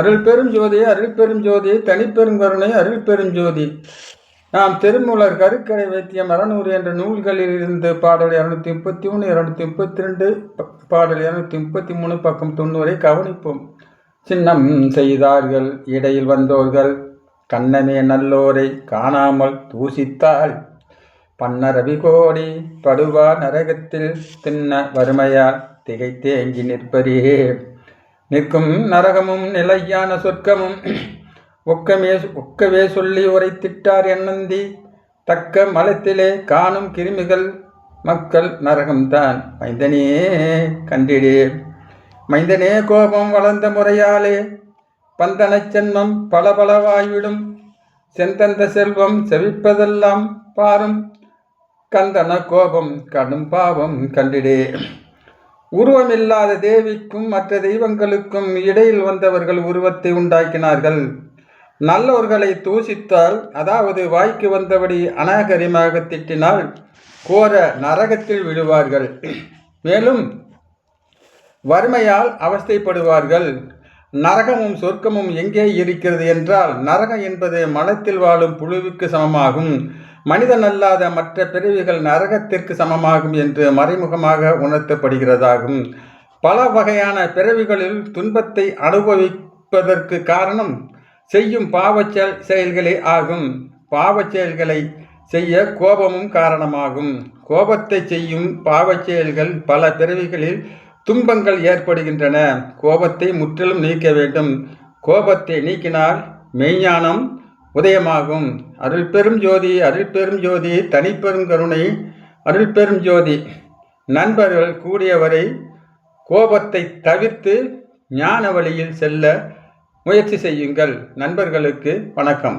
அருள் பெரும் ஜோதி அருள் பெரும் ஜோதி தனிப்பெரும் கருணை அருள் பெரும் ஜோதி. நாம் திருமூலர் கருக்கரை வைத்தியம் அறநூறு என்ற நூல்களில் இருந்து பாடல் இரநூத்தி முப்பத்தி மூணு இரநூத்தி முப்பத்தி ரெண்டு பாடல் இரநூத்தி முப்பத்தி மூணு பக்கம் தொண்ணூறை கவனிப்போம். சின்னம் செய்தார்கள் இடையில் வந்தோர்கள். கண்ணமே நல்லோரை காணாமல் தூசித்தாள். பன்னரவி கோடி படுவா நரகத்தில் தின்ன வறுமையால் திகைத்தேங்கி நிற்பரே. நிற்கும் நரகமும் நிலையான சொர்க்கமும் ஒக்கமே ஒக்கவே சொல்லி உரைத்திட்டார் எண்ணந்தி. தக்க மலத்திலே காணும் கிருமிகள் மக்கள் நரகம்தான் மைந்தனே கண்டிடே. மைந்தனே கோபம் வளர்ந்த முறையாலே பந்தனச் சென்மம் பளபளவாய்விடும் செந்தந்த செல்வம் செவிப்பதெல்லாம் பாரும். கந்தன கோபம் கடும் பாவம் கண்டிடே. உருவமில்லாத தேவிக்கும் மற்ற தெய்வங்களுக்கும் இடையில் வந்தவர்கள் உருவத்தை உண்டாக்கினார்கள். நல்லவர்களை தூசித்தால் அதாவது வாய்க்கு வந்தபடி அநாகரிமாக திட்டினால் கோர நரகத்தில் விழுவார்கள். மேலும் வறுமையால் அவஸ்தைப்படுவார்கள். நரகமும் சொர்க்கமும் எங்கே இருக்கிறது என்றால் நரகம் என்பது மனத்தில் வாழும் புழுவுக்கு சமமாகும். மனிதன் அல்லாத மற்ற பிறவிகள் நரகத்திற்கு சமமாகும் என்று மறைமுகமாக உணர்த்தப்படுகிறதாகும். பல வகையான பிறவிகளில் துன்பத்தை அனுபவிப்பதற்கு காரணம் செய்யும் பாவச் செயல்களே ஆகும். பாவச் செயல்களை செய்ய கோபமும் காரணமாகும். கோபத்தை செய்யும் பாவச் செயல்கள் பல பிறவிகளில் துன்பங்கள் ஏற்படுகின்றன. கோபத்தை முற்றிலும் நீக்க வேண்டும். கோபத்தை நீக்கினால் மெய்ஞானம் உதயமாகும். அருள் பெரும் ஜோதி அருள் பெரும் ஜோதி தனிப்பெரும் கருணை அருள் பெரும் ஜோதி. நண்பர்கள் கூடியவரை கோபத்தை தவிர்த்து ஞான வழியில் செல்ல முயற்சி செய்யுங்கள். நண்பர்களுக்கு வணக்கம்.